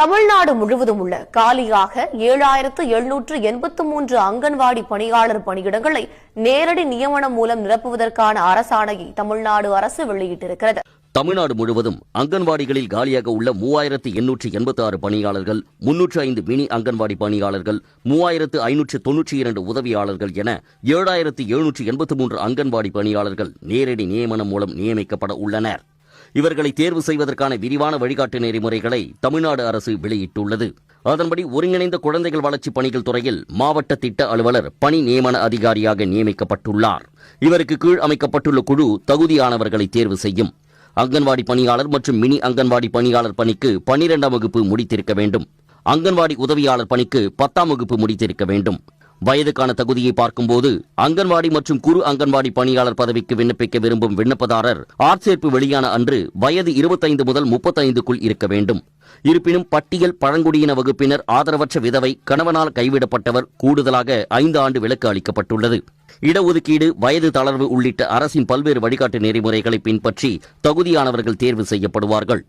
தமிழ்நாடு முழுவதும் உள்ள காலியாக ஏழாயிரத்து எழுநூற்று எண்பத்து மூன்று அங்கன்வாடி பணியாளர் பணியிடங்களை நேரடி நியமனம் மூலம் நிரப்புவதற்கான அரசாணையை தமிழ்நாடு அரசு வெளியிட்டிருக்கிறது. தமிழ்நாடு முழுவதும் அங்கன்வாடிகளில் காலியாக உள்ள மூவாயிரத்து எண்ணூற்று எண்பத்தி ஆறு பணியாளர்கள் முன்னூற்று ஐந்து மினி அங்கன்வாடி பணியாளர்கள் மூவாயிரத்து ஐநூற்று தொன்னூற்றி இரண்டு உதவியாளர்கள் என ஏழாயிரத்து எழுநூற்று எண்பத்து மூன்று அங்கன்வாடி பணியாளர்கள் நேரடி நியமனம் மூலம் நியமிக்கப்பட உள்ளனர். இவர்களை தேர்வு செய்வதற்கான விரிவான வழிகாட்டு நெறிமுறைகளை தமிழ்நாடு அரசு வெளியிட்டுள்ளது. அதன்படி ஒருங்கிணைந்த குழந்தைகள் வளர்ச்சிப் பணிகள் துறையில் மாவட்ட திட்ட அலுவலர் பணி நியமன அதிகாரியாக நியமிக்கப்பட்டுள்ளார். இவருக்கு கீழ் அமைக்கப்பட்டுள்ள குழு தகுதியானவர்களை தேர்வு செய்யும். அங்கன்வாடி பணியாளர் மற்றும் மினி அங்கன்வாடி பணியாளர் பணிக்கு பனிரெண்டாம் வகுப்பு முடித்திருக்க வேண்டும். அங்கன்வாடி உதவியாளர் பணிக்கு பத்தாம் வகுப்பு முடித்திருக்க வேண்டும். வயதுக்கான தகுதியை பார்க்கும்போது அங்கன்வாடி மற்றும் குறு அங்கன்வாடி பணியாளர் பதவிக்கு விண்ணப்பிக்க விரும்பும் விண்ணப்பதாரர் ஆட்சேர்ப்பு வெளியான அன்று வயது இருபத்தைந்து முதல் முப்பத்தைந்துக்குள் இருக்க வேண்டும். இருப்பினும் பட்டியல் பழங்குடியின வகுப்பினர் ஆதரவற்ற விதவை கணவனால் கைவிடப்பட்டவர் கூடுதலாக ஐந்து ஆண்டு விலக்கு அளிக்கப்பட்டுள்ளது. இடஒதுக்கீடு வயது தளர்வு உள்ளிட்ட அரசின் பல்வேறு வழிகாட்டு நெறிமுறைகளை பின்பற்றி தகுதியானவர்கள் தேர்வு செய்யப்படுவார்கள்.